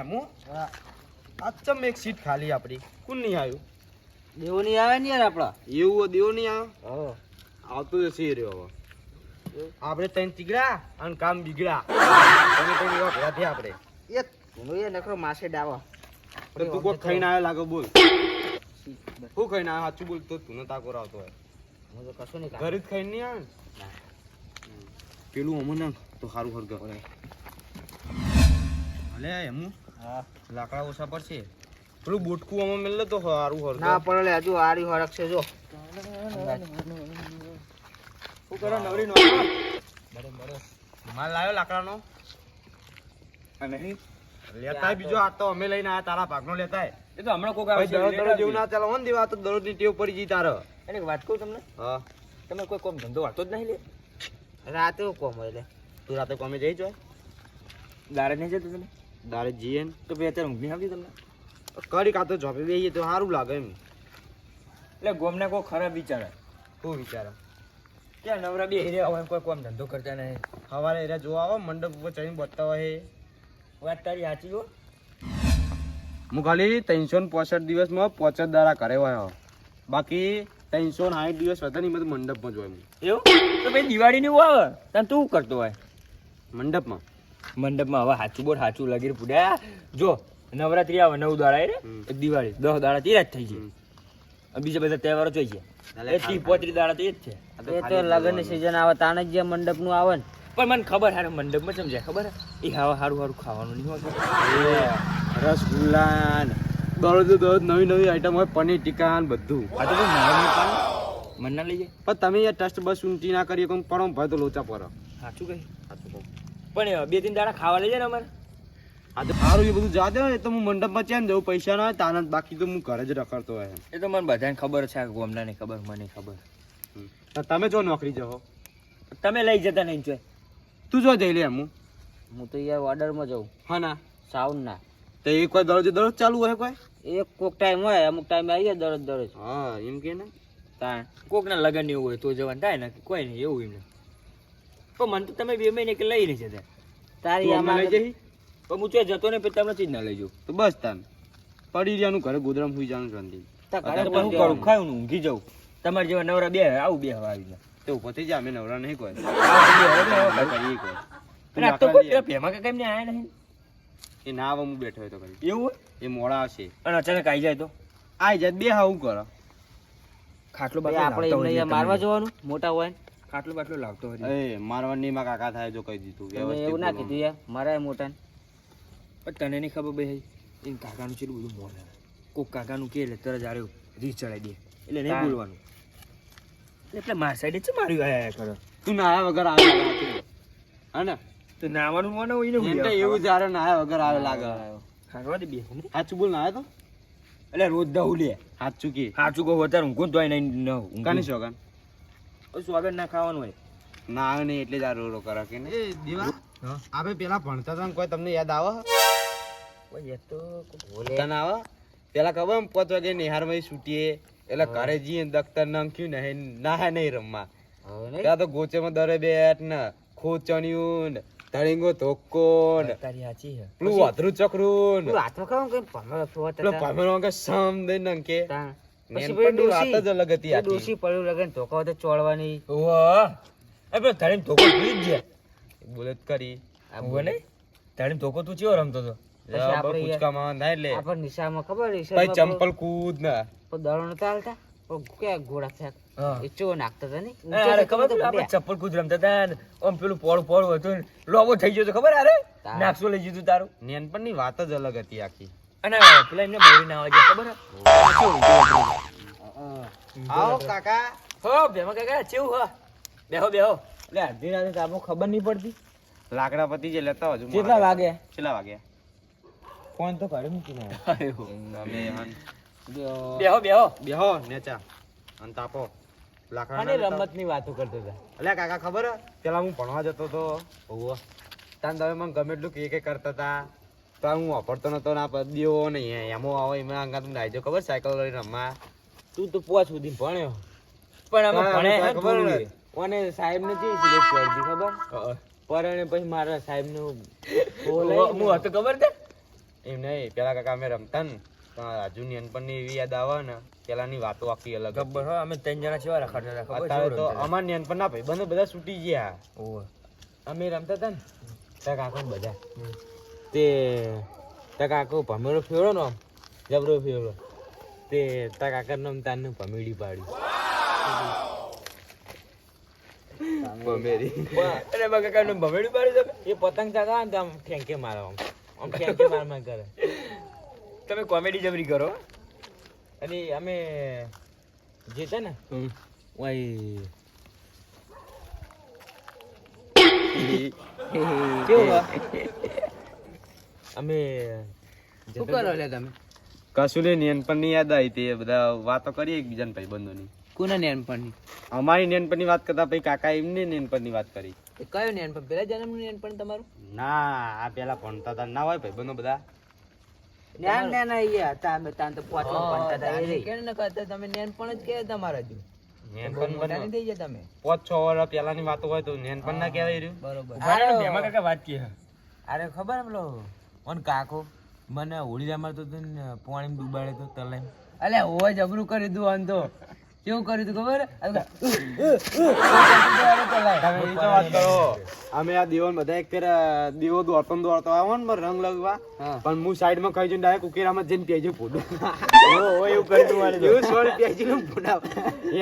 એમ હું. અચ્છમ એક સીટ ખાલી આપડી. કોણ નહીં આવ્યું? દેવો નહીં આવે ને યાર આપડા એવું દેવો નહીં આવે? આવતો જશે રહ્યો હવે. આપણે ત્રણ તીગડા અને કામ બીગડા. તમે ત્રણ એવા ભેગા થયા આપણે. એ તું એ નખરો માસે ડાવા. તો કોઈ ખાઈને આવ્યો લાગે બોલ. શું ખાઈને આવ્યો? સાચું બોલ તો તું તાકો આવતો હોય. હું તો કશું નહીં ઘરે જ ખાઈને નહીં આવે પેલું અમને તો સારું હરગ અલે એમ હા. લાકડા ઓછા પડશે. પેલું બોટકું આમાં મેલે તો સારું હરગ ના પડે લે હજુ હારી હરક છે જો. શું કરો નવરી નો માલ લાવ્યો લાકડાનો? અને લેતા બીજો આ તો અમે લઈને આયા તારા ભાગનો લેતા એ તો હમણાં કોક આવશે દરરોજ જેવું ના ચાલો ને દેવા તો દરરોજની ટેવ પડી જઈ તારે. એને વાત કહું તમને? હા. તમે કોઈ કોમ ધંધો વાળતો જ નહીં લે. રાતે કોમ હોય લે. તું રાતે કોમે જઈ જો દારે નહીં જતો તમે? દારે જઈએ ને. તો ભાઈ અત્યારે ઊંઘ નહીં આવતી તમને. કરી કાતો તો જોપે બેહીએ તો સારું લાગે એમ. એટલે ગોમને કોઈ ખરાબ વિચારે. શું વિચારે? ક્યાં નવરા બે હેરે આવે કોઈ કોમ ધંધો કરતા નહીં. સવારે હેરા જોવા આવો મંડપ ઉપર ચડીને બતાવો હે વાત તારી સાચી હો. હું ખાલી ત્રણસો ને પોસઠ દિવસમાં પોચ જ દાડા કરે હોય બાકી ત્રણસો ને સાઠ દિવસ હતા નહીં બધું મંડપમાં જોય એવું? તો ભાઈ દિવાળી ની આવે? તને તું કરતો હોય? મંડપમાં. મંડપમાં હવે સાચું બોટ સાચું લગીર પૂડ્યા જો નવરાત્રી આવે નવ દાડા એ રે દિવાળી દસ દાડા તીરા જ થઈ છે. બીજા બધા તહેવારો જોઈ છે. પોત્રી દાડા તો એ જ છે. એ તો લગ્ન સીઝન આવે તાણે જ જે મંડપનું આવે ને. પણ મને ખબર હારે મંડપમાં સમજાય ખબર હે? એ હાવા સારું સારું ખાવાનું નહીં હોય. એ રસગુલ્લા દરરોજ દરરોજ નવી નવી આઈટમ હોય પનીર ટીકા ને બધું. આ તો મને ના લઈ જાય. પણ તમે યાર ટસ્ટ બસ ઊંચી ના કરીએ કોણ પડો ભાઈ તો લોચા પર. સાચું કઈ પણ બે ત્રણ દાડા ખાવા લઈ જાય ને અમારે. આ તો સારું એ બધું જાતે હોય તો હું મંડપમાં ચેમ જવું પૈસા ના હોય તાના બાકી તો હું ઘરે જ રખડતો હોય એ તો મને બધાને ખબર છે આ ગોમના ને ખબર મને ખબર. તમે જો નોકરી જાઓ તમે લઈ જતા નહીં જોઈ તું જો જઈ લે એમ હું. હું તો યાર ઓર્ડરમાં જાઉં. હા ના. સાઉન્ડ ના તો એ કોઈ દરરોજ દરરોજ ચાલુ હોય કોઈ? એક કોક ટાઈમ હોય અમુક ટાઈમ આવી જાય દરરોજ દરરોજ. હા એમ કે ને. તાણ. કોકના લગન એવું હોય તો જવાનું થાય ને કોઈ નહીં એવું એમને. પણ મને તો તમે બે મહિને કે લઈ લેજે તે. તારી તું આમાં લઈ જઈ? પણ હું ચોય જતો ને પછી તમને જ ના લઈ જાઉં. તો બસ તાન. પડી રહ્યાનું ઘરે ગોદરામ સુઈ જવાનું શાંતિ. તા ઘરે પણ હું કરું? ખાયું ને ઊંઘી જાઉં. તમારે જેવા નવરા બે આવું બે હવા આવી જાય. તો પછી જાય અમે નવરા નહીં કોઈ. કરીએ કોઈ. આ તો કોઈ પેલા કે કેમ ને આયા નહીં એ ના આવે હું બેઠો હોય તો કરી એવું હોય? એ મોડા આવશે. અને અચાનક આવી જાય તો? આઈ જાય બે હા હું કરો. ખાટલો આપણે એમને મારવા જવાનું મોટા હોય ને. ખાટલો બાટલો લાવતો હોય એ મારવાની માં કાકા થાય જો કહી દીધું વ્યવસ્થિત એવું ના કીધું યાર મારા મોટા પણ તને નહીં ખબર ભાઈ એ કાકાનું ચેટલું બધું આવે કોક કાકાનું કે એટલે તરત આરે રીસ ચડાઈ દે. એટલે નહીં બોલવાનું. એટલે માર સાઈડે છે માર્યું આયા કરો? તું નાયા વગર આવે હા ને? તો નાવાનું મને હોય ને એમ તો એવું જ્યારે નાયા વગર આવે લાગે. ખાવા દે બે સાચું બોલ નાયા તો? એટલે રોજ દઉં લે. સાચું કે. સાચું કહું અત્યારે ઊંઘું તો નહીં ન ઊંઘું. કાની શોગન ઓય સ્વાગત ના ખાવાનું હોય. ના આવે નહીં એટલે જ આ રો રો કરે કે એ દેવા આપણે પેલા ભણતા હતા ને કોઈ તમને યાદ આવે? ઓય એ તો કોક બોલે. તને આવે? પેલા ખબર એમ પાંચ વાગે નિહારમાં છૂટીએ એટલે ઘરે જઈએ ને દખ્તર નાખ્યું ને ના નહીં રમવા. ત્યાં તો ગોચેમાં દરે બેટ ને ખોચણિયું ને ને સાચી છે. પેલું વાધરું ચકરું ને હાથમાં ખાવાનું કઈ ભમરો પેલો. પામેલો કે સમ દઈ નાખે. નેનપણની વાત જ અલગ હતી ડોશી આખી. પડ્યું લગન ધોકા તો ચોળવાની. વાહ એ પેલો તારીને ધોકો ભૂલી ગયા. બોલે કરી. આવું ને તારીને ધોકો તું ચેવો રમતો હતો? પછી જબર આપણે પૂચકામાં થાય એટલે. આપણે નિશાળમાં ખબર પછી ચંપલ કૂદ ને. પેલો દડો નતા હાલતા? પેલો ઘોડા ફેંક એ ચો નાખતા હતા ને? અરે ખબર પેલું આપણે ચપ્પલ કૂદ રમતા હતા ને પેલું પોળ પોળ હતું લોબો થઈ ગયો તો ખબર અરે. નાક્ષો લઈ જીધું તારું. નેનપણની વાત જ અલગ હતી આખી. અને પેલા એમને બોરી ના આવે ખબર? આવો કાકા. હો ભેમા કાકા ચેવું હો? બેહો બેહો. એટલે અડધી રાતે તો આપણને ખબર નહીં પડતી. લાકડા પતિ જે લેતા હજુ કેટલા વાગે? કેટલા વાગે? ફોન તો ઘરે મૂકી નાખ્યો બેહો. બેહો બેહો. નેચા અને તાપો. લાકડા અને રમતની વાતો કરતો હતા. અલ્યા કાકા ખબર હે? પેલા હું ભણવા જતો તો તાન તમે મને ગમે એટલું કે કે કરતા હતા. તો હું વાપરતો નતો ના પદીઓ ને એમો આવો એમાં અંગા તું નાઈ ખબર સાયકલ લઈને રમવા? તું તો પોચ સુધી ભણ્યો. પણ આમાં ભણે ખબર. ઓને સાહેબ ને ચેવી સિલેક્ટ પડતી ખબર? પરણે પછી મારા સાહેબનું હું હતો ખબર છે એમ નહીં પેલા કાકા અમે રમતા ને હજુ નાનપણની એવી યાદ આવે ને પેલાની વાતો આખી અલગ. ગબ્બર હો અમે ત્રણ જણા ચેવા રખાડતા હતા ખબર અત્યારે તો રમતા અમાર નાનપણના ભાઈબંધો બધા છૂટી ગયા. અમે રમતા હતા ને? ત્યાં કાકા ને બધા તે ત્યાં કાકો ભમેડો ફેરો ને આમ જબરો ફેરો તે ત્યાં કાકા નામ ભમેડી પાડ્યું ભમેડી. અરે મારા કાકાનું ભમેડું પાડી દો એ પતંગ ચગાવે ને આમ ફેંકે મારો આમ. આમ ફેંકે માર માર કરે. તમે કોમેડી જબરી કરો. અને અમે જે છે ને ઓય. કેવું? અમે શું કરો લે તમે? કશું નહીં નેનપણની યાદ આવી તે બધા વાતો કરીએ એકબીજાને ભાઈ બંધોની કોના નેનપણની? અમારી નેનપણની વાત કરતા પછી કાકા એમને નેનપણની વાત કરી. એ કયો નેનપણ? પેલા જન્મનું નેનપણ તમારું? ના આ પેલા ભણતા હતા. ના હોય ભાઈબંધો બધા. નેન નેન આઈ હતા. અમે તાન તો પોચમાં ભણતા હતા એ કેને ન કરતા તમે નેનપણ જ કે તમારા હજુ નાનપણ થઈ ગયા તમે. પાંચ છ વર્ષ પહેલાની વાતો હોય તો નાનપણ ના કહેવાય રહ્યું. બરોબર. ઊભા રહો ને, ભેમા કાકા વાત કહે અરે ખબર પેલો ઓન કાકો મને હોળી રમાડતો હતો ને પાણી ડૂબાડે તો તલે. અલે ઓ જબરું કરી દઉં આમ તો. કેવું કર્યું તું ખબર? અમે આ દીવો ને બધા એક ફેર દીવો દોડતો દોડતો આવો ને રંગ લગવા. પણ હું સાઈડમાં ખાઈ જઈને ડાયરેક્ટ ઉકેરામાં જઈને પેજો ફોટો. એવું કરી દઉં એવું સોળ પેજી નું ફોટા.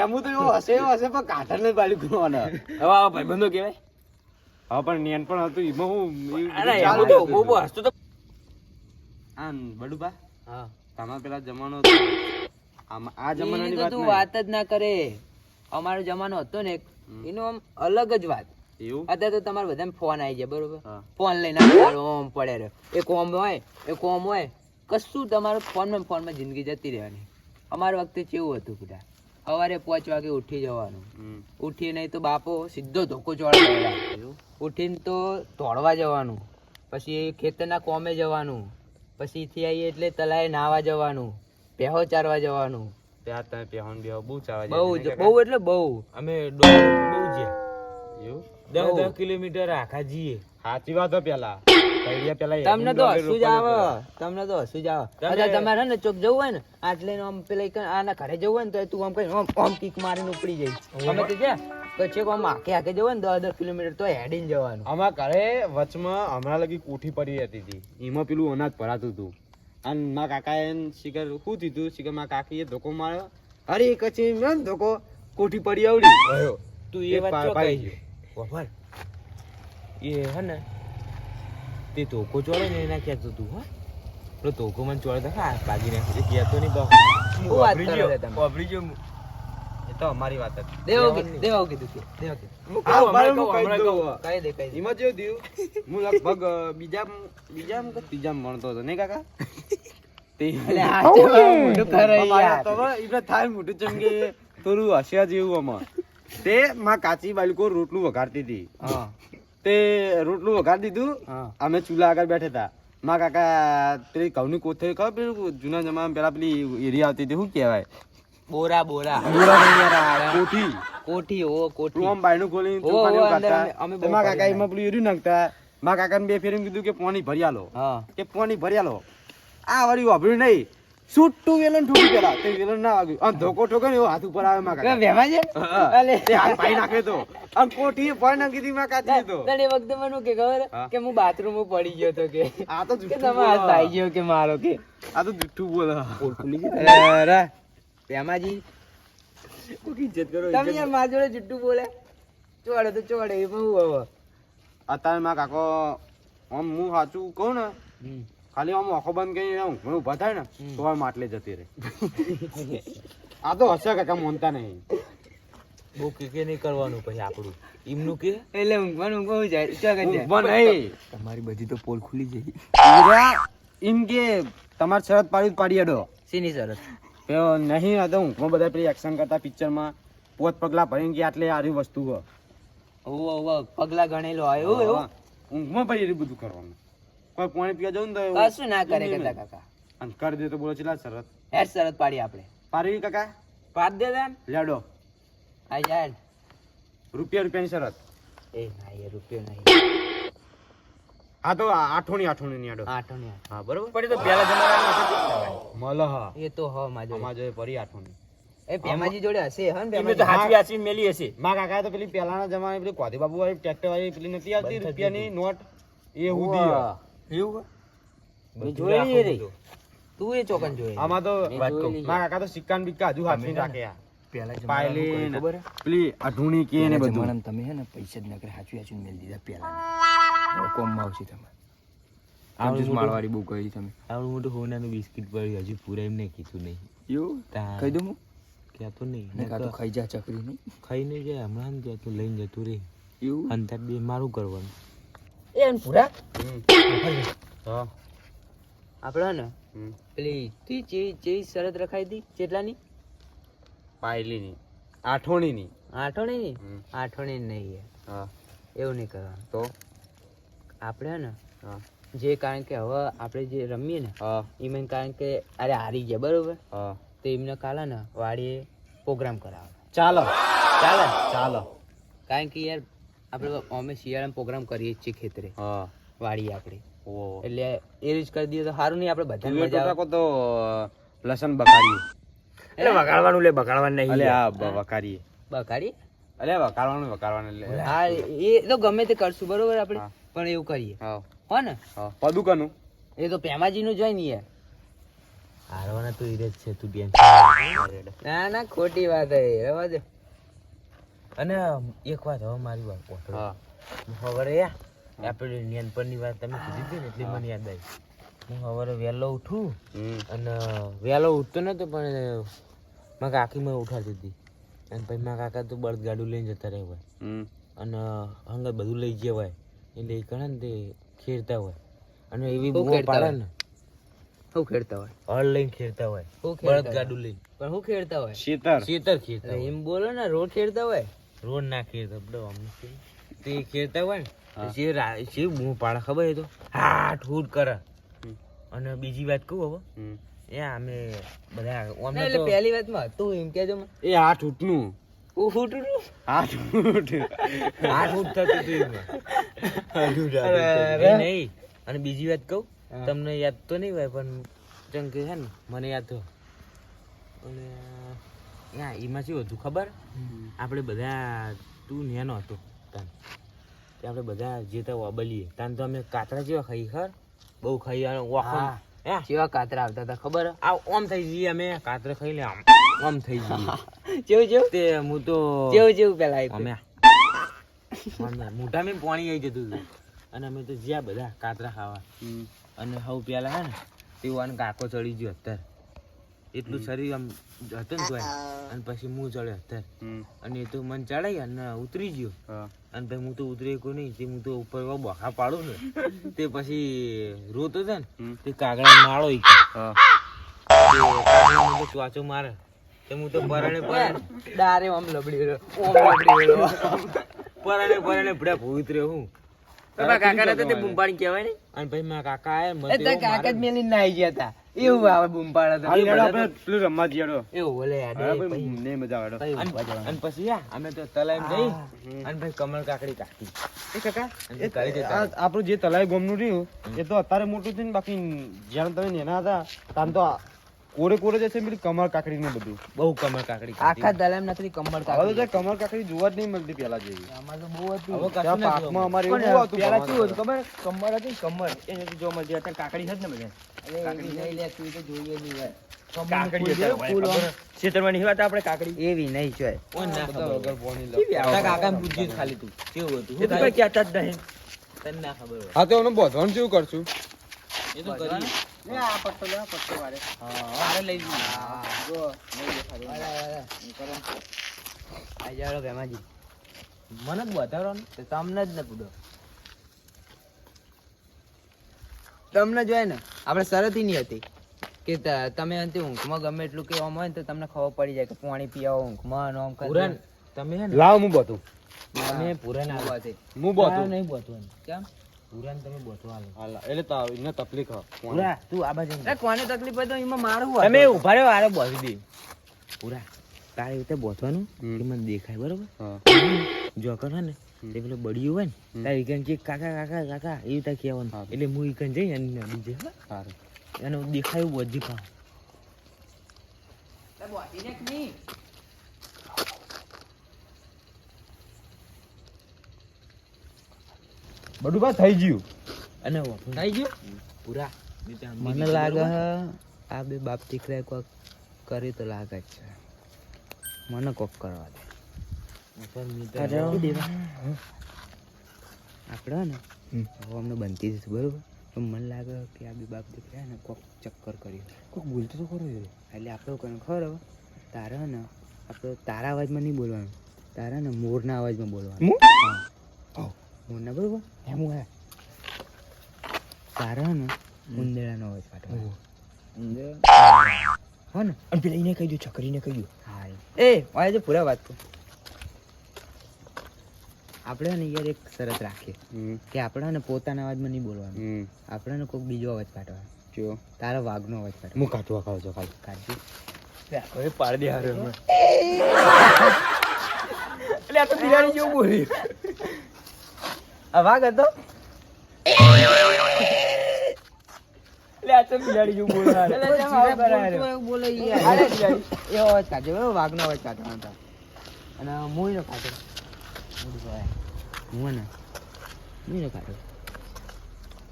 એમ તો એવું હશે એવું હશે પણ કાઠર ને પાડી કરવાના હવે આ ભાઈબંધો કહેવાય હા પણ નિયન પણ હતું એમાં હું અરે એમાં તો બહુ બહુ હસતો તો આ બડુબા હા. તમાર પેલા જમાનો આ જમાનાની વાત તું વાત જ ના કરે. અમારો જમાનો હતો ને એનો આમ અલગ જ વાત. એવું? અત્યારે તો તમારે બધાને ફોન આવી જાય બરોબર? ફોન લઈને ઓમ પડે રહ્યો. એ કોમ હોય એ કોમ હોય કશું તમારો ફોનમાં ફોનમાં જિંદગી જતી રહેવાની. અમારા વખતે કેવું હતું બધા? સવારે પાંચ વાગે ઉઠી જવાનું. ઉઠી નહીં તો બાપો સીધો ધોકો ચોળવા ઉઠીને તો દોડવા જવાનું. પછી ખેતરના કોમે જવાનું. પછી થી આવીએ એટલે તલાએ નાવા જવાનું પહેો ચારવા જવાનું. ત્યાં તમે પહેણ બેહો બહુ ચાવા બહુ જ બહુ એટલે બહુ. અમે બહુ જ્યાં. એવું? દસ દસ કિલોમીટર આખા જઈએ સાચી વાત પેલા. તમને તો જ આવે. તમને તો હસું જ આવે. અચ્છા તમારે ને ચોક જવું હોય ને આટલે આમ પેલા આના ઘરે જવું હોય ને તો તું આમ કઈ આમ કિક મારીને ઉપડી જઈશ. અમે તો છે પછી કોમ આખે આખે જવાનું દસ દસ કિલોમીટર તો હેડીને જવાનું. આમાં ઘરે વચમાં હમણાં લગી કોઠી પડી હતી હતી એમાં પેલું અનાજ ભરાતું હતું. અને મારા કાકા એને શિખર શું થયું શિખર મારા કાકીએ ધોકો માર્યો. અરે કચી મેં ધોકો કોઠી પડી આવડી. ગયો. તું એ વાત ગયો. વફર એ હે ને તે ધોકો ચોળે ને એના કહેતો તું હા? પેલો ધોકો મને ચોળે તો હા ભાગીને એ કહેતો નહીં બહુ શું વાત કરો તમે. તો અમારી વાત હતી દેવો કીધું દેવો કીધું કે દેવો કીધું કહું હમણાં કહું, હમણાં કહું. કહી. દે કહી દે. એમાં જેવું થયું હું લગભગ બીજા બીજા કે ત્રીજા ભણતો હતો ને કાકા? તે એટલે આ તો મોઢું કરે અમારે યાર. તો હવે થાય મોટું ચમ કે થોડું હસ્યા જેવું આમાં. તે માં કાચી બાલકો રોટલું વઘારતી હતી. હા. તે રોટલું વઘારી દીધું અમે ચૂલા આગળ બેઠા હતા. માં કાકા પેલી ઘઉંની કોથળી ખબર પેલું જૂના જમાના પેલા પેલી એરી આવતી હતી શું કહેવાય? બોરા બોરા. બોરા નહીં યાર, કોઠી. કોઠી ઓ કોઠી. આમ બાયણું ખોલીને ઓ, ચોખાને કાઢતા. અમે- અમે તો બહુ મારા કાકા એમાં પેલું એર્યું નાખતા. મારા કાકાને બે ફેરી કીધું કે પાણી ભર્યા લો કે પાણી ભર્યા લો આ વાળી વાપર્યું નહીં. છૂટું વેલણ ઠોકી પેલા. તે વેલણ ના વાગ્યું. અને ધોકો ઠોકે ને હાથ ઉપર આવે મારા કાકા. વેમાં છે અલે. તે હાથ પાઈ નાખે તો. અને કોઠી પાઈ નાખી દી મારા કાચી તો. તને વખતે મને કે ખબર? કે હું બાથરૂમમાં પડી ગયો તો કે. આ તો કે તમે હાથ બોલે. ગયો કે મારો કે. આ તો જુઠ્ઠું બોલે. અરે. પેમાજી ઇજ્જત કરો તમે યાર મા જોડે જુઠ્ઠું બોલે? ચોડે તો ચોડે એ બહુ હવે. અત્યારે માં કાકો આમ હું સાચું કહું ને ખાલી આમ આંખો બંધ કરીને ઊંઘમાં ઊભા થાય ને તો આ માટલે જતી રહે. આ તો હશે કાકા મોનતા નહીં. બહુ કે કે નહીં કરવાનું પછી આપણું. એમનું કે? એટલે ઊંઘવાનું ઊંઘવું જાય. ચો કે ઊંઘમાં નહીં. તમારી બધી તો પોલ ખુલી જઈ એમ કે તમારે શરત પાડી પાડી અડો શેની શરત? નહીં આ તો ઊંઘમાં બધા પેલી એક્શન કરતા પિક્ચરમાં પોત પગલા ભરીને ગયા આટલે આવી વસ્તુ હોય પગલા ગણેલો આવ્યો એવું? ઊંઘમાં પછી એ બધું કરવાનું. કોઈ પાણી પીવા જવું ને તો કશું ના કરે કહેતા કાકા. અને કરી દે તો બોલો ચેલા શરત. હેડ શરત પાડી આપણે. પાડવી કાકા. પાડ દે તેમ લેડો. આ યાર રૂપિયા રૂપિયાની શરત. એ ના એ રૂપિયો નહીં. હા તો આઠોણી આઠોની ની આડો. આઠોણી હા બરોબર? પણ એ તો પહેલા જમાનામાં નતો કેટલા ભાઈ. મલ હા એ તો હ માજો માજો આમાં પરી આઠોણી એ પેમાજી જોડે હશે હન પેમાજી? તો હાચી હાચી મેલી હશે. માં કાકા તો પેલી પહેલાના જમાને પેલી કોધી બાબુ વાળી ટ્રેક્ટર વાળી પેલી નથી આવતી રૂપિયાની નોટ એ હુધી એવું જોઈ એ તું એ ચોકન જોઈ આમાં તો વાત કહું. માં કાકા તો સિક્કા ને બિક્કા હજુ હાથમાં રાખે આ. પેલી અઢુણી કે ને બધું. તમે હે ને પૈસા જ નકરે હાચવી હાચવીને મેલી દીધા પહેલા હવે કોમમાં આવશે તમે. કંજૂસ માળવાળી બહુ કરી તમે. આવડું મોટું હોનાનું બિસ્કિટ પડ્યું હજુ પૂરા એમ કીધું નહીં. એવું? તા- કહી દઉં હું? કહેતો નહીં. ને કાં તો ખાઈ જા ચકરી નહીં. ખાઈને જાય હમણાં જ જતું લઈને જતું રે એવું? અંતર બે મારું કરવાનું. એ ને પૂરા? હા. આપણે ને પેલી તું ચેવી ચેવી શરત રખાઈ હતી કેટલાની પાયલીની. આઠોણીની. આઠોણી ની હમ. આઠોણી નહીં યાર. હા. એવું નહીં કરવાનું. તો? આપણે ને હા. જે કારણ કે હવે આપણે જે રમીએ ને એમાં કારણ કે અરે હારી ગયા બરોબર? તો એમને કાલે ને વાડીએ પ્રોગ્રામ કરાવે ચાલો. ચાલે. ચાલો. કારણ કે યાર આપણે અમે શિયાળામાં પ્રોગ્રામ કરીએ છીએ ખેતરે. વાડીએ આપણી. એટલે એ રીત કરી દઈએ તો સારું નહીં આપણે બધા મજા તો લસણ બગાડીએ. એટલે બગાડવાનું લે બગાડવાનું નહીં અલે હા બ- વકારીએ બકાડી અલે વકારવાનું વકારવાનું એટલે. હા એ તો ગમે તે કરશું બરોબર આપણે. પણ એવું કરીએ. હા. હો ને? હા. પદુકાનું? એ તો પેમાજીનું જોઈ ને યાર. હારવાના તો ઈ જ છે તું બેન. ના ના ખોટી વાત હે. રહેવા દે. અને એક વાત હવે મારી વાત પોતો હા. સવારે યા આપણે નાનપણની વાત તમે કીધી હતી ને એટલે મને યાદ આવી. હું સવારે વહેલો ઉઠું અને વહેલો ઉઠતો નતો પણ મારા કાકી મને ઉઠાડતી હતી. અને પછી મારા કાકા તો બળદગાડું લઈને જતા રહેવાય. અને હંગત બધું લઈ હોય એટલે ઘણા ને તે ખેડતા હોય. અને એવી બૂમો પાડે ને. હું ખેડતા હોય? હળ લઈને ખેડતા હોય. બળદ ગાડું લઈને. પણ હું ખેડતા હોય? શીતર ખેતર ખેડતા એમ બોલો ને રોડ ખેડતા હોય? રોડ ના ખેડતા બડો અમને તે ખેડતા હોય ને જે રા- જે બૂમો પાડે ખબર એ તો હાટ હૂટ કરે. અને બીજી વાત કહું હવે. એ અમે બધા એટલે તો પહેલી વાતમાં તું એમ કેજો. એ આઠ ઉઠનું અને બીજી વાત કહું તમને યાદ તો નહીં હોય પણ ચમ કે છે ને મને યાદ તો અને એમાં શું હતું ખબર? આપણે બધા તું નેનો હતો તાન. તે આપણે બધા જે તો વાબલીએ. તાન તો અમે કાતરા જેવા ખાઈ ખર બહુ ખાઈ અને હા. હે? કેવા કાતરા આવતા હતા ખબર? આ ઓમ થઈ જઈએ અમે કાતરા ખાઈ લે આમ. ઓમ થઈ જઈએ જેવું જેવું? તે હું તો જેવું જેવું પેલા અમે અમે પાણી આવી જતું હતું. અને અમે તો જ્યાં બધા કાતરા ખાવા. અને હવ પેલા હે ને તેવું આને કાકો ચડી ગયો અત્યારે. એટલું શરીર આમ હતું ને તોય. અને પછી હું ચડ્યો અત્યારે. અને એ તો મન ચડાઈ અને ઉતરી ગયો. અને પછી હું તો ઉતરી ગયો નહીં. તે હું તો ઉપર બોખા પાડું ને તે પછી રોતો છે ને તે કાગડા માળો. તે ચોચો મારે. તે હું તો પરણે પરણે ડારે આમ લબડી રહ્યો. ઓમ લબડી રહ્યો. પરણે પરણે ભડા ભૂત રહ્યો હું. તમારા કાકાને તો તે બુંબાણી કહેવાય? ને? અને ભાઈ મારા કાકા આયા મને એ તો કાકા જ મેલી નાહી ગયા હતા. એવું આવે બુંબાળા તો. આપણે પેલું રમવા જઈએ એવું બોલે ભાઈ, મજા આવે અને પછી અમે તો તલાઈ જઈ અને ભાઈ કમળ કાકડી કાકી એ કાકા આપણું જે તલાઈ ગોમનું રહ્યું એ તો અત્યારે મોટું થયું ને બાકી જ્યારે તમે નેના હતા તાન તો કોરે કોરે જશે પેલી કમર કાકડી ને બધું. બહુ કમળ કાકડી આખા દલામ નથી કમળ હવે તો. કમર કાકડી જોવા જ નહીં મળતી પેલા જેવી. આમાં તો બહુ હતું. હવે કશું પાકમાં અમારે એવું હતું પેલા શું હતું ખબર? કમર હતી કમર એને તો જોવા મળતી. અત્યારે કાકડી હતી ને બધા. કાકડી નહીં લે, તું તો જોઈએ નહીં હોય. કાકડી? ખેતરમાં નહીં હોતા આપણે કાકડી? એવી નહીં ના વગર લે. કાકાને પૂછ્યું ખાલી તું. કેવું હતું? એ તો કહેતા જ નહીં. તને ના ખબર હા તો એનું બોધવાનું કેવું કરશું? એ તો કરીએ આ પટ્ટો લે પટ્ટો વાળે. તારે લઈ જઈએ. આ જાડો ભેમાજી. મને જ બતાવો ને તમને જ ન પૂછો. તમને જોઈએ ને આપણે શરત ઈ નહીં હતી. કે તમે અંતે ઊંઘમાં ગમે એટલું કે હોય ને તો તમને ખબર પડી જાય કે પાણી પીવો ઊંઘમાં ને આમ કરી તમે હે લાવ હું બોતું. તમે પૂરે ના આવો હું બોતું. નહીં બોતવાનું કેમ? પુરાણ તમે હાલા, એટલે તો એને તકલીફ હા. પુરા તું આ બાજુ એ કોને તકલીફ હોય તો એમાં મારું તમે ઊભા રહ્યો આરે બોસી દે પુરા તારે રીતે બોથવાનું હમ. મને દેખાય બરોબર? જોકર જો કર ને તે પેલો બળિયું હોય ને. તારે ઈકન કે કાકા કાકા કાકા એ રીતે કહેવાનું. એટલે હું ઈકન જઈ અને બીજે હા. સારું એનું દેખાયું બધી પાવ બધું બસ થઈ ગયું. અને થઈ ગયું? પૂરા. મને લાગે આ બે બાપ દીકરા કોક કરી તો લાગે જ છે. મને કોક કરવા દે. આપણે ને? હવે અમને બનતી જશે બરોબર? તો મને લાગે કે આ બે બાપ દીકરા ને કોક ચક્કર કર્યું કોક બોલતો તો ખરો એટલે આપણે કોને ખરો તારા ને આપણે તારા અવાજમાં નહીં બોલવાનું. તારા ને મોરના અવાજમાં બોલવાનું. મોરના બરોબર? એમ હોય. ને ઉંદેડાનો અવાજ કાઢવાનો હો ને? અને પેલા એને કહી દો છકરીને કહી દો હા એ. વાય જો પૂરા વાત કરું. આપણે ને યાર એક શરત રાખીએ કે આપણે ને પોતાના અવાજમાં નહીં બોલવાનું. હમ. આપણે ને કોઈક બીજો અવાજ કાઢવાનો જો. તારો વાઘનો અવાજ કાઢ હું કાઢવા ખાવ છો ખાલી કાઢજો હવે પાડી દે હારે એટલે આ તો બિલાડી જેવું બોલી. વાઘ હતો?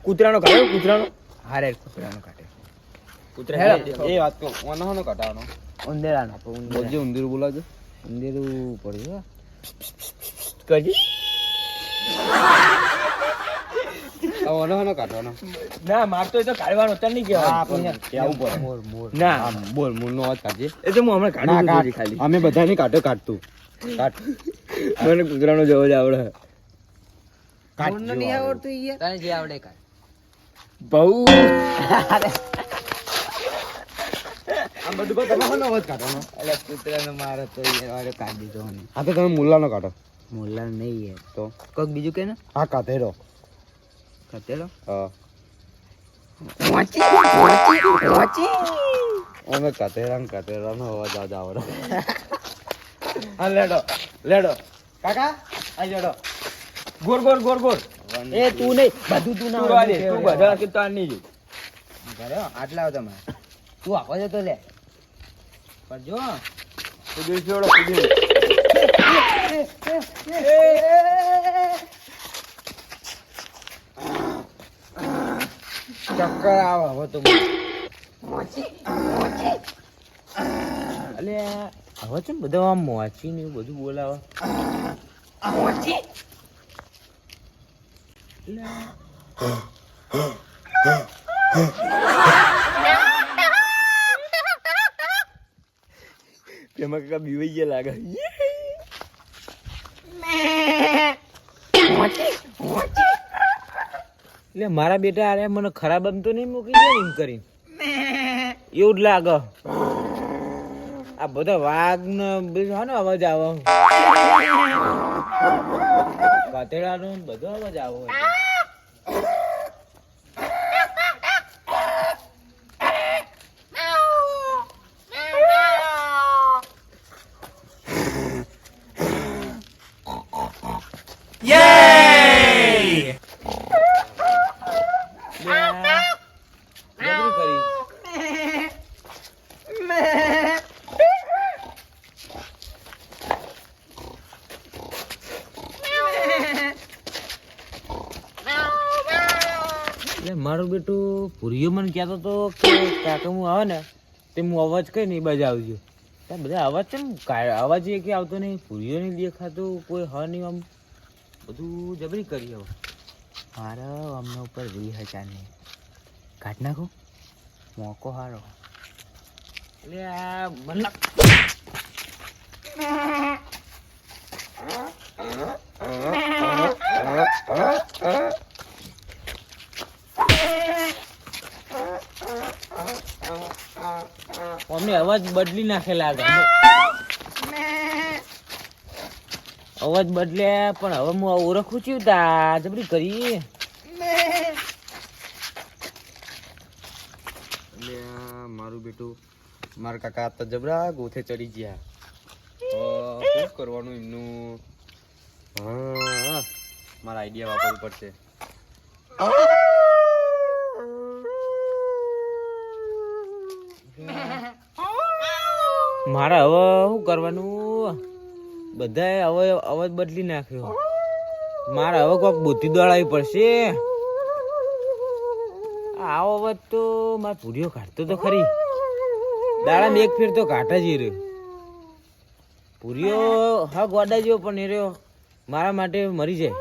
કૂતરાનો કાઢ્યો કૂતરાનો. હારે કૂતરાનો કાઢે. કૂતરા એ વાત કહું ઓનો હોનો કાઢવાનો. આપણે બોલજો ઉંદેડા ઊંધીર બોલાવજો. ઉંદેરું પડ્યું. કરી. ઓનો હોનો કાઢવાનો ના મારતો એ તો કાઢવાનો તને નહીં હા કહેવાનું પણ કેવું પડે મોર મોર. ના. આમ બોલ મૂળનો અવાજ કાઢજે. એ તો હું હમણાં કાઢું કાઢ. ખાલી. અમે બધાને કાઢો કાઢતું. કાઢ. મને કૂતરાનો જવો જ આવડે. કાઢ નહીં આવડતું ઈ. તને જે આવડે કાઢ. બહુ. આમ બધું તમે હોનો અવાજ કાઢવાનો એટલે કૂતરાનો મારો તો કાઢી દીધો હા તો તમે મુલ્લાનો કાઢો. મુલ્લા નહીં યાર તો. કોઈક બીજું કે ને? હા કાઢેરો હા અમે કાતેરા ને કાતેરાનો અવાજ આજ આવડે હા લેડો લેડો કાકા આ લેડો ગોર ગોર ગોર ગોર એ તું નહીં બધું તું ના તું તું બધા કે તાર નહીં ઘરે આટલા તમે તું આવો જતો લે પણ જો છોડો ચક્કર આવે હવે તો અલે હવે છે ને બધા આમ મોચી ને એવું બધું બોલાવે. તેમાં કાકા બીવાઈ ગયા લાગે. એટલે મારા બેટા અરે મને ખરાબ એમ તો નહીં મૂકી દે એમ કરીને. એવું જ લાગે. આ બધા વાઘ ને બધું ને અવાજ આવે. કાતેડાનો બધો અવાજ આવે. મારું બેટું ભૂરીઓ મને કહેતો હતો કે, કાકા, હું આવે ને, તે હું અવાજ કઈ નહીં બાજુ આવજો બધા અવાજ છે ને અવાજ એ કે આવતો નહીં ભૂરીઓ નહીં દેખાતું, કોઈ હ નહીં આમ. બધું જબરી કરી હવે મારે અમના ઉપર વીસ હજાર નહીં. કાઢ નાખો. મોકો હારો. એટલે આ મને અવાજ બદલી નાખે લાગે અવાજ બદલે, પણ હવે હું ઓળખું છું, તા, જબરી કરી મારું બેટું, મારા કાકા તો જબરા ગોથે ચડી ગયા. શું કરવાનું એમનું? હા મારા આઈડિયા વાપરવું પડશે. મારે હવે શું કરવાનું? બધાએ હવે અવાજ બદલી નાખ્યો. મારે હવે કોઈક બુદ્ધિ દોડાવી પડશે. આવો અવાજ તો મારે પૂરીઓ કાઢતો તો ખરી. દાડા એક ફેર તો કાઢ જ રહ્યો પૂરીઓ હા ગોડા જેવો પણ એ રહ્યો મારા માટે મરી જાય.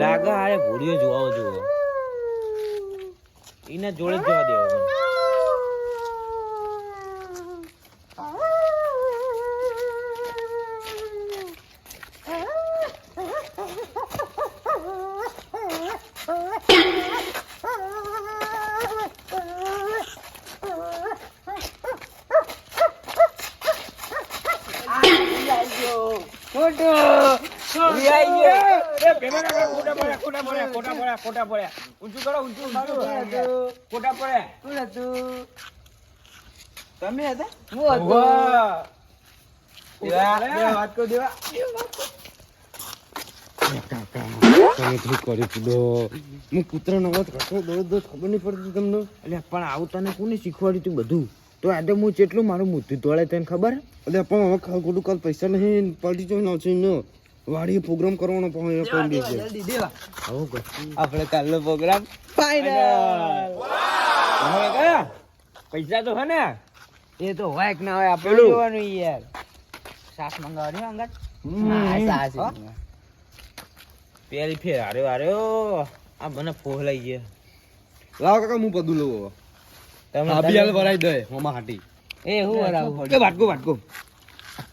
લાગે હારે પૂરીઓ જોવા જોવો. એના જોડે જવા દેવા મને. પડ્યા હતા પડ્યા. ઊંચું કરો ઊંચું વાત કહું પડ્યા. હું હતું. તમે હતા હું હતો ખબર નહીં પડતી તમને. અલ્યા પણ આવું તને કોને શીખવાડ્યું તું બધું? તો આજે હું જેટલું મારું મૂર્તિ તોડે તને ખબર? એટલે પણ હવે ખાલી ખોટું કાલ પૈસા નહીં પડી જો ના. વાડીએ પ્રોગ્રામ કરવાનો પણ એ કરી બી છે. આપણે કાલનો પ્રોગ્રામ ફાઇનલ હવે કયા? પૈસા તો હે ને? એ તો હોય કે ના હોય આપણે જોવાનું યાર. સાસ મંગાવવાની અંગત? સાસ પેલી ફેર આરે હારે આ મને ફોહ લઈ ગયા. લાવો કાકા હું પદું લઉં તમે હાલ ભરાઈ દે હોમાં હાટી. એ હું ભરાવું? કે વાટકો વાટકો.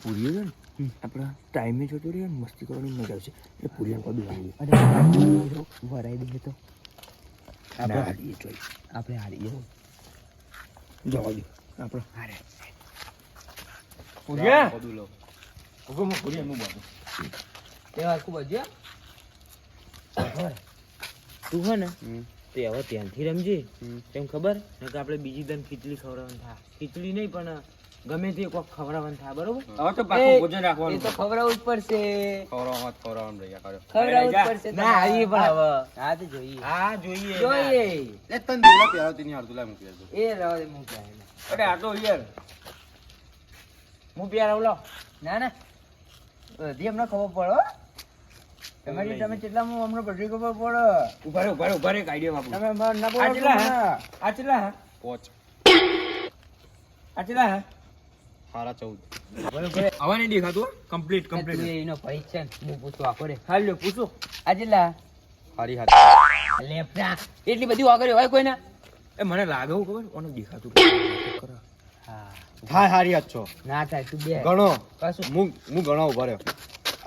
પૂરી છે ને? આપણા ટાઈમે જતો રહીએ ને મસ્તી કરવાની મજા આવશે એટલે પૂરીઓ કદું વાંગી વરાઈ દઈએ તો. આપણે હારીએ જોઈ આપણે હારીએ. જવા દો. આપણે હારે. પૂર્યા? પદું લઉં ઊભો હું હું બાજુ તેવા ખૂબ જ તું હે ને તે હવે ત્યાંથી રમજે. તેમ ખબર? ને કે આપણે બીજી દન ખીચડી ખવડાવવાનું થાય ખીચડી નહીં પણ ગમે તે કોક ખવડાવવાનું થાય બરોબર? હવે તો પાછું ભોજન એ રાખવાનું તો ખવડાવવું જ પડશે. ખવડાવવા ખવડાવવાનું રહ્યા કરો. ખવડાવવું જ પડશે ના આવી પણ હવે. હા. તો જોઈએ. હા જોઈએ. જોઈએ. એ તન દેવા પહેલાં તેની લાય મૂકી દેજો એ રહો દે મૂકી આવેલા. અરે આ તો યાર. હું પ્યાર આવલો ના ના. બધી અમને ખબર પડે હો. તમારી તમે કેટલા હું હમણાં બધી ખબર પડે. ઊભા રહે ઊભા એક આઈડિયા વાપરું તમે ના બોલો આટલા હે? ના. આ કેટલા હે? પોચ. આટલા? સાડા ચૌદ. આવા નહીં દેખાતું કમ્પ્લીટ કમ્પ્લીટ એનો ભાઈ છે ને, હું પૂછું આખો રે. હાલ લ્યો આજે લા હારી હાથ લેફ્ટા એટલી બધી વાગરી હોય કોઈને? એ મને લાગે હું ખબર? ઓને દેખાતું. હા થાય હારી હાથ છો. ના થાય તું બે. ગણો. કશું? હું હું ગણો ઊભા રહ્યો.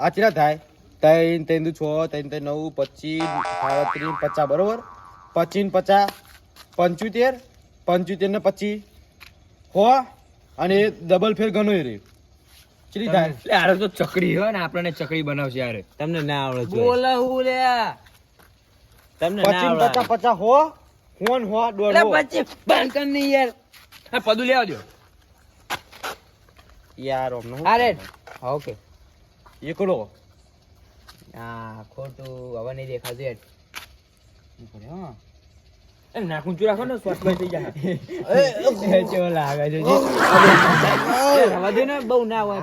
આ ચેટલા થાય? ત્રણ ત્રણ છ ત્રણ ત્રણ નવ પચીસ સાડત્રીસ પચાસ બરોબર? પચીસ ને પચાસ પંચોતેર પંચોતેર ને પચીસ. હો? અને ડબલ ફેર ઘણો એ રે ચલી થાય એટલે આરે તો ચકડી હોય ને આપણને ચકડી બનાવશે યાર. તમને ના આવડે છે બોલા હું લે. તમને ના આવડે. પચાસ પચાસ હો હોન હો એટલે હો. પછી બંધ કર નહીં યાર. હા પદુ લેવા દો યાર અમને શું અરે? ઓકે. એકલો. આ ખોટું હવે નહીં દેખાતું યાર. શું કરે, નાખું ચૂ રાખો ને સ્વસ્થ થઈ જાય એ કેવો લાગે છે જી. રવા દે ને બહુ ના હોય.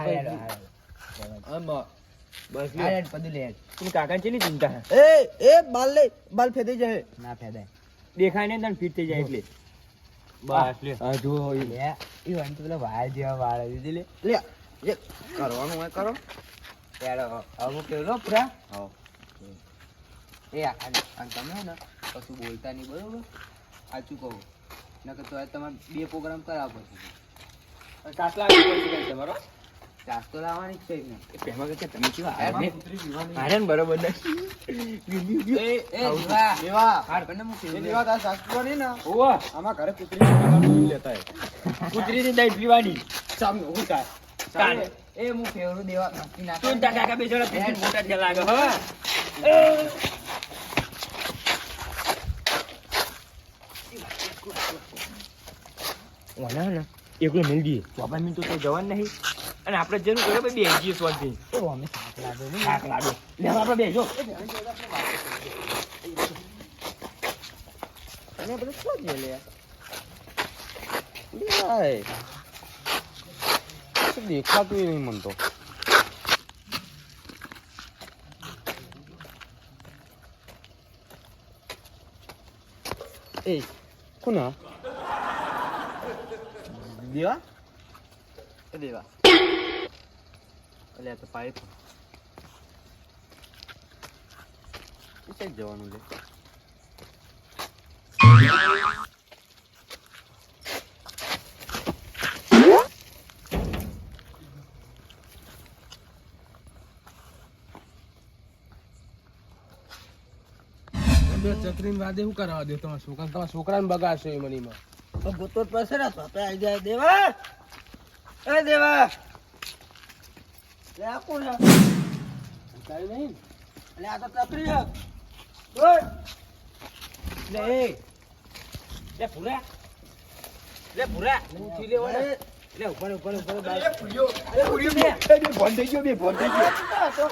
બસ. યાર, લે. તું કાકા છે ચિંતા હે? એ એ બાલ લે બાલ ફેદાઈ જાય ના ફેદાય દેખાય ને તને ફિટ થઈ જાય એટલે. બસ લે હા જો લે એ તો પેલા વાળ જેવા વાળ દીધી લે. લે એ કરવાનું હોય કરો. યાર હવે કેવું લો પૂરા. હા એ આ આ તમે હે ને. કશું બોલતા નહીં બરોબર? સાચું કહું. નકર તો તમારે બે પ્રોગ્રામ કરાવવો પડશે. સાત લાખ તમારો? ચાસ તો લાવવાની જ છે પહેલા તમે કેવા હારે ને? બરોબર ને? આમાં ઘરે કૂતરી લેતા હે કૂતરીની દહીં પીવાની. સામે હું થાય તારે. એ હું ફેવરું દેવા તું તાર કાકા મોટા લાગે હવે ઓના ને એકલો મિલ દઈએ ચોપા મિનિટ તો જવાનું નહીં. અને આપણે જેનું કરે બે જઈએ સ્વાદ તો અમે સાત શાક લાડુ. લે આપણે બે જો અને બધું શું છે લે? લે દેખાતું નહીં મન તો. એ કોના? દેવા એ દેવા આ તો પાઇપ ક્યાં જવાનું લે ચક્રીને વાદે શું કરાવવા દે? તમારા છોકરા તમારા છોકરાને બગાડશો એ મનીમાં. ગોતો પાસે ને આપણે આવી જાય. દેવા! એ દેવા! લે આ કોણ? કઈ નહીં. લે આ તો તકરી છે. બોલ. લે એ. લે પૂરા લે પૂરા હું થી લેવા લે ઉપર ઉપર ઉપર બાર. બે. ફોન થઈ ગયો બે ફોન થઈ ગયો.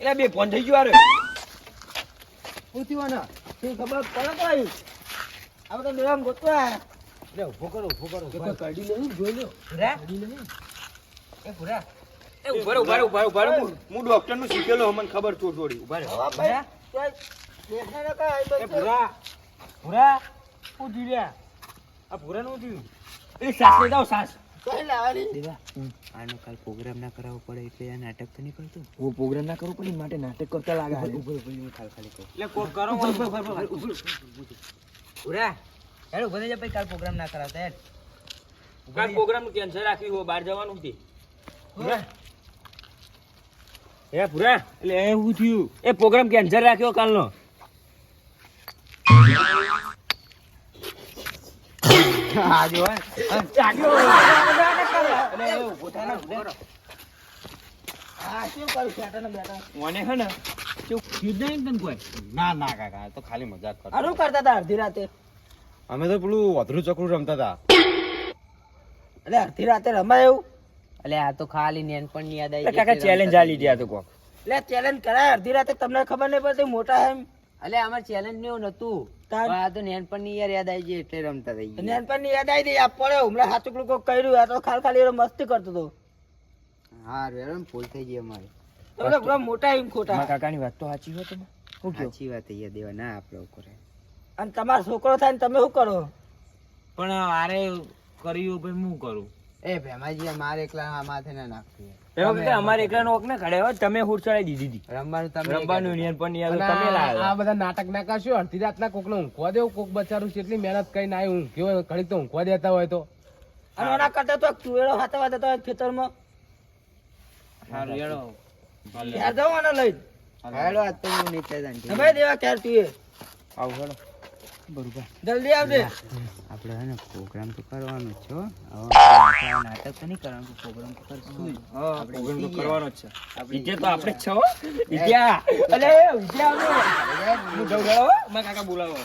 એટલે બે ફોન થઈ ગયો આરે પૂછ્યું શું ખબર? પડે કોઈ આપણે તો દેવા ગોતવા. લે ઊભો કરો ઊભો કરો કોઈ કાઢી લેવું જોઈ લો. ભૂરા કાઢી લેવું એ ભૂરા એ ઊભો રહો, ઊભો ઊભો ઊભો હું ડોક્ટરનું શીખેલો મને ખબર થોડી થોડી ઊભા રહો. હવે ભાઈ કોઈ દેખાય ને કાંઈ એ. ભૂરા. ભૂરા. શું થયું લ્યા આ ભૂરા નું થયું એ સાસ જાઓ સાસ. દેવા. આનો કાલ પ્રોગ્રામ ના કરાવવો પડે એટલે આ નાટક તો નહીં કરતું. હું પ્રોગ્રામ ના કરું પડે એ માટે નાટક કરતા લાગે ઊભો ઊભો ખાલી ખાલી એટલે કોક કરો ઉરા હેડ ઊભો થઈ જા ભાઈ કાલ પ્રોગ્રામ ના કરાવતા હેડ. કાલ પ્રોગ્રામ કેન્સલ રાખ્યું હોય બહાર જવાનું હતી ભૂરા એ ભૂરા એટલે એ શું થયું? એ પ્રોગ્રામ કેન્સલ રાખ્યો કાલનો. હા જો હા શું કરું? ને બેટા મને હે ને શું થયું નહીં તને કોઈ? ના ના કાકા આ તો ખાલી મજાક કરતો. અરું કરતા હતા અડધી રાતે? અમે તો પેલું વધરું ચકરું રમતા હતા. એટલે અડધી રાતે રમાય એવું? એટલે આ તો ખાલી નેનપણની યાદ આવી કાકા ચેલેન્જ આ લીધી આ તો કોક. એટલે ચેલેન્જ કરાય અડધી રાતે તમને ખબર નહીં પડતી મોટા એમ. એટલે આમાં ચેલેન્જ ને એવું નતું તાર- આ તો નેનપણની યાર યાદ આવી ગઈ એટલે રમતા થઈ ગયા. નાનપણની યાદ આવી ગઈ આ પડ્યો હમણાં હાચુક કોક કર્યું આ તો ખાલી ખાલી મસ્તી કરતો હતો. હા રેડો ફૂલ થઈ ગઈ અમારી. એટલે પૂરા મોટા એમ ખોટા. કાકાની વાત તો સાચી હોય તમે શું કયો સાચી વાત અહીંયા દેવા ના આપણે કરે અને તમારો છોકરો થાય ને તમે શું કરો? પણ આરે કર્યું ભાઈ હું કરું? એ ભેમાજી અમારે એકલા માથે ના નાખતું કે અમારે એકલાનો ઓક ના ખડે હો તમે હુડ ચડાઈ દીધી હતી. રમવાનું તમે રમવાનું પણ તમે આ બધા નાટક ના કરશો અડધી રાતના કોકને ઊંઘવા દેવું કોક બચારું કેટલી મહેનત કરીને આવ્યું ઊંઘ્યો ઘડીક તો ઊંઘવા દેતા હોય તો. અને એના કરતા તો તુવેરો હાથવા દેતા હોય ખેતરમાં. સારું હેડો ક્યારે જવાનો લઈ. હેડો આજ તો હું નીચે જાણ તમે દેવા ક્યારે તુએ આવ હેડો. જલ્દી આવજે. આપણે હે ને પ્રોગ્રામ તો કરવાનો છે હવે નાટક તો નહીં કરવાનું પ્રોગ્રામ તો કરશું. જ. પ્રોગ્રામ તો કરવાનો જ છે. વિજય તો આપણે જ છે અલે વિજયા આવજો હું જાઉં જાઉં મારા કાકા બોલાવો.